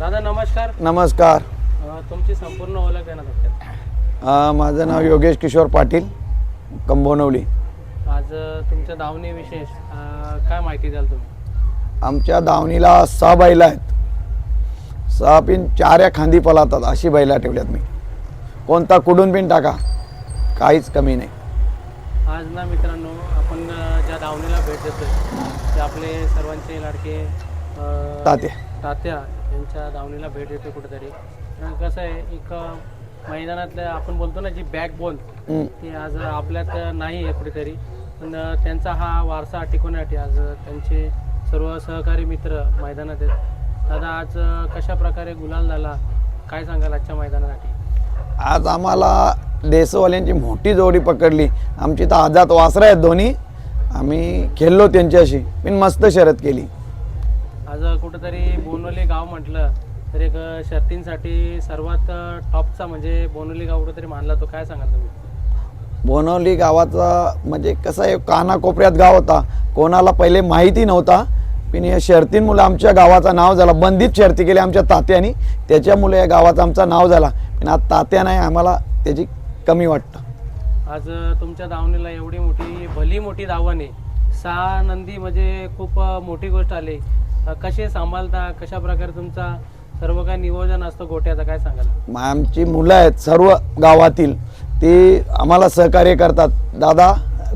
दादा नमस्कार. नमस्कार. अ, तुमची संपूर्ण ओळख अ, माझं नाव योगेश किशोर पाटील कंबोनवली. आज अ, तुमच्या दावणी विशेष अ, काय माहिती द्याल तुम्ही? आमच्या दावणीला सहा बैला आहेत. सहा पिन चार या खांदी पलातात अशी बैला ठेवल्यात मी. कोणता कुडून पिन टाका काहीच कमी नाही. आज ना मित्रांनो आपण अ, ज्या दावणीला भेट देतोय ते आपले सर्वांचे लाडके अ, तात्या. तात्या यांच्या दावणीला भेट देतोय कुठेतरी. कारण कसं आहे एक अ, मैदानातल्या आपण बोलतो ना जी बॅकबोन. ती आज आपल्यात नाही आहे कुठेतरी. पण त्यांचा हा वारसा टिकवण्यासाठी आज त्यांचे सर्व सहकारी मित्र मैदानात आहेत. दादा आज कशा प्रकारे गुलाल झाला? काय सांगाल आजच्या मैदानासाठी? आज आम्हाला देसवाल्यांची मोठी जोडी पकडली. आमची तर आजात वासरं आहेत दोन्ही. आम्ही खेळलो त्यांच्याशी. पण मस्त शर्यत केली. आज कुठंतरी बोनवली गाव म्हटलं तर एक शर्तींसाठी सर्वात टॉपचा म्हणजे बोनवली गाव कुठंतरी मानला तो. काय सांगाल तुम्ही? बोनवली गावाचा म्हणजे कसं आहे कानाकोपऱ्यात गाव होता कोणाला पहिले माहिती नव्हता. पण या शर्तींमुळे आमच्या गावाचं नाव झाला. बंदीत शर्ती केली आमच्या तात्यानी. त्याच्यामुळे या गावाचं आमचं नाव झाला. पण आज तात्या नाही आम्हाला त्याची कमी वाटतं. आज तुमच्या दावणीला एवढी मोठी भली मोठी दावण आहे. सहा नंदी म्हणजे खूप मोठी गोष्ट आली. कसे सांभाळता? कशा प्रकारे तुमचा सर्व काय नियोजन असतं गोट्याचं? काय सांगाल? मग आमची मुलं आहेत सर्व गावातील. ती आम्हाला सहकार्य करतात. दादा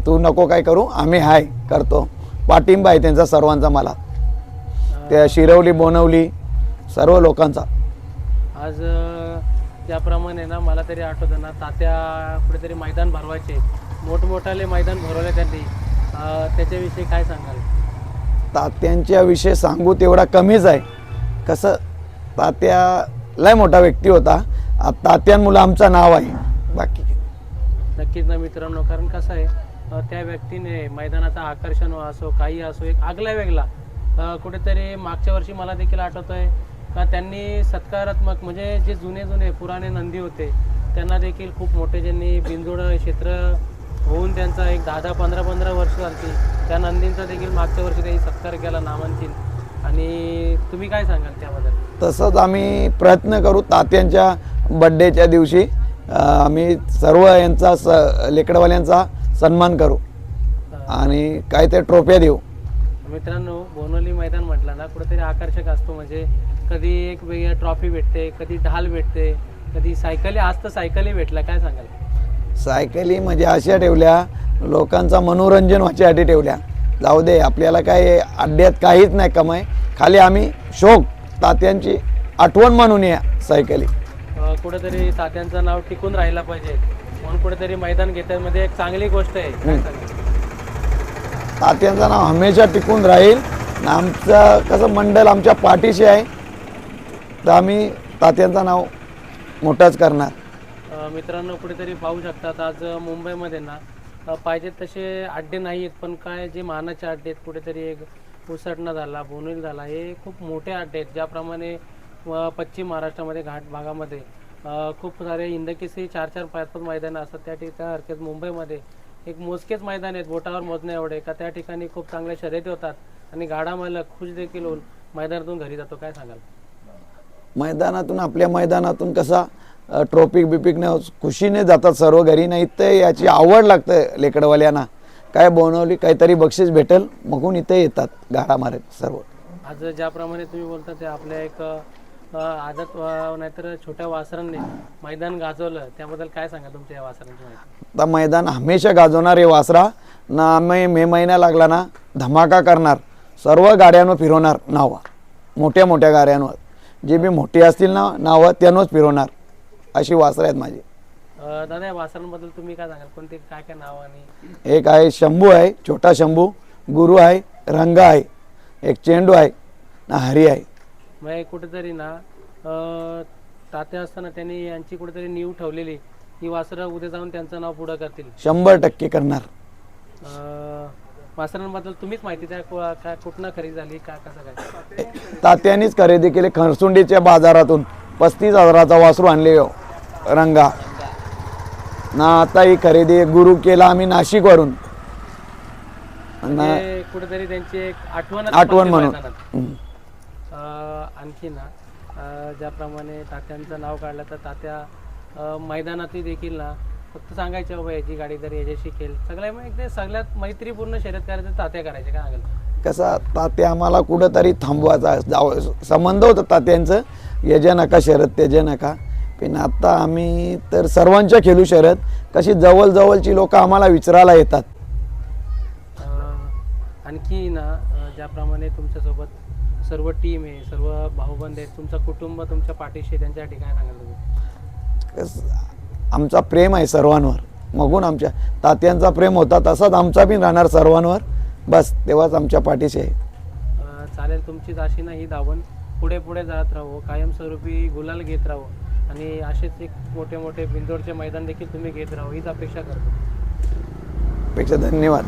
तू नको काय करू आम्ही हाय करतो. पाठिंबा आहे त्यांचा सर्वांचा मला. त्या शिरवली बोनवली सर्व लोकांचा. आज अ, त्याप्रमाणे ना मला तरी आठवतं ना तात्या कुठेतरी मैदान भरवायचे. मोठमोठाले मैदान भरवले त्यांनी. अ, त्याच्याविषयी काय सांगाल? तात्यांच्या विषय सांगू तेवढा कमीच आहे. कसं तात्या लय मोठा व्यक्ती होता. तात्यांमुळं आमचं नाव आहे. बाकी नक्कीच ना मित्रांनो कारण कसं आहे त्या व्यक्तीने मैदानाचं आकर्षण हो असो काही असो एक आगला वेगळा. कुठेतरी मागच्या वर्षी मला देखील आठवतोय का त्यांनी सत्कारात्मक म्हणजे जे जुने जुने पुराणे नंदी होते त्यांना देखील खूप मोठे ज्यांनी बिंदोड क्षेत्र होऊन त्यांचा एक दहा दहा पंधरा पंधरा वर्ष झाली त्या नंदींचा देखील मागच्या वर्षी त्यांनी सत्कार केला नामांकित. आणि तुम्ही काय सांगाल त्याबद्दल? तसंच आम्ही प्रयत्न करू तात्यांच्या बड्डेच्या दिवशी आम्ही सर्व यांचा स लेकडवाल्यांचा सन्मान करू. आणि काय ते ट्रोफ्या देऊ. मित्रांनो बोनोली मैदान म्हटलं ना कुठेतरी आकर्षक असतो म्हणजे कधी एक वेगळी ट्रॉफी भेटते कधी ढाल भेटते कधी सायकली आज तर सायकली भेटला काय सांगाल? सायकली म्हणजे अशा ठेवल्या लोकांचा मनोरंजन व्हायच्यासाठी ठेवल्या. जाऊ दे आपल्याला काय अड्ड्यात काहीच नाही कमाय खाली आम्ही शोक तात्यांची आठवण म्हणून या सायकली. कुठेतरी तात्यांचं नाव टिकून राहिला पाहिजे. म्हणून कुठेतरी मैदान घेण्यामध्ये एक चांगली गोष्ट आहे. तात्यांचं नाव हमेशा टिकून राहील. आमचं कसं मंडळ आमच्या पाठीशी आहे. तर आम्ही तात्यांचं नाव मोठंच करणार. मित्रांनो कुठेतरी पाहू शकतात आज मुंबईमध्ये ना पाहिजेत पाहिजे तसे अड्डे नाही आहेत पण काय जे मानाचे अड्डे आहेत कुठेतरी एक उसटणा झाला बोनिल झाला हे खूप मोठे अड्डे आहेत ज्याप्रमाणे पश्चिम महाराष्ट्रामध्ये घाट भागामध्ये खूप सारे इंदकीसी चार चार पाच पाच मैदानं असतात त्या ठिकाणी हरकत मुंबईमध्ये एक मोजकेच मैदान आहेत बोटावर मोजण्या एवढे का त्या ठिकाणी खूप चांगल्या शर्यती होतात आणि गाडा मालक खुश देखील होऊन मैदानातून घरी जातो काय सांगाल? मैदानातून आपल्या मैदानातून कसा ट्रॉपिक बिपिकनं खुशीने जातात सर्व घरी. नाही तर याची आवड लागते लेकडवाल्यांना. काय बनवली काहीतरी बक्षीस भेटेल मगून इथे येतात गाडा मारत सर्व. आज ज्याप्रमाणे तुम्ही बोलता ते आपल्या एक आदत नाहीतर छोट्या वासरांनी मैदान गाजवलं त्याबद्दल काय सांगा तुमच्या या वासरांची माहिती? आता मैदान हमेशा गाजवणार हे वासरा. ना आम्ही मे महिना लागला ना धमाका करणार. सर्व गाड्यांवर फिरवणार नावं. मोठ्या मोठ्या गाड्यांवर. जे बी मोठी असतील ना नावं त्यांनाच फिरवणार. अशी वासरं आहेत माझी. अ, दादा या वासरांबद्दल तुम्ही काय सांगाल? कोणते काय काय नाव आणि एक आहे शंभू आहे छोटा शंभू. गुरु आहे रंग आहे एक चेंडू आहे ना हरी आहे. मग हे कुठेतरी ना अ, तात्या असताना त्यांनी यांची कुठेतरी नीव ठेवलेली. ही वासरं उद्या जाऊन त्यांचं नाव पुढं करतील. शंभर टक्के करणार. अ, वासरांबद्दल तुम्हीच माहिती द्या को- काय कुठनं खरेदी झाली काय कसं काय? तात्यांनीच खरेदी केले खरसुंडीच्या बाजारातून. पस्तीस हजाराचा वासरू आणले हो, रंगा. ना आता ही खरेदी गुरु केला आम्ही नाशिकवरून. ना म्हणजे कुठेतरी त्यांची एक आठवण आठवण म्हणून. हम्म. आणखी ना अ, ज्याप्रमाणे तात्यांचं नाव काढलं तर तात्या अ, मैदानातही देखील ना फक्त सांगायचे बाबा याची गाडी तर याच्याशी खेळ. सगळ्या मग ते सगळ्यात मैत्रीपूर्ण शर्यत करायचं तात्या करायचे काय सांगाल कसा तात्या आम्हाला कुठंतरी थांबवायचा जाव संबंध होता तात्यांचं. याच्या नका शरद त्याच्या नका. पण आता आम्ही तर सर्वांच्या खेळू शरद. कशी जवळ जवळची लोक आम्हाला विचारायला येतात. अ, आणखी ना अ, ज्याप्रमाणे तुमच्यासोबत सर्व टीम आहे सर्व भाऊबंद आहेत तुमचं कुटुंब तुमच्या पाठीशी आहे, त्यांच्यासाठी काय सांगाल तुम्ही? कस आमचा प्रेम आहे सर्वांवर. मगून आमच्या तात्यांचा प्रेम होता तसाच आमचा बी राहणार सर्वांवर. बस तेव्हाच आमच्या पाठीशी आहे. चालेल तुमचीच अशी ना ही धावण पुढे पुढे जात राहू कायमस्वरूपी गुलाल घेत राहू. आणि असेच एक मोठे मोठे बिंदोडचे मैदान देखील तुम्ही घेत राहू हीच अपेक्षा करतो. पेक्षा धन्यवाद.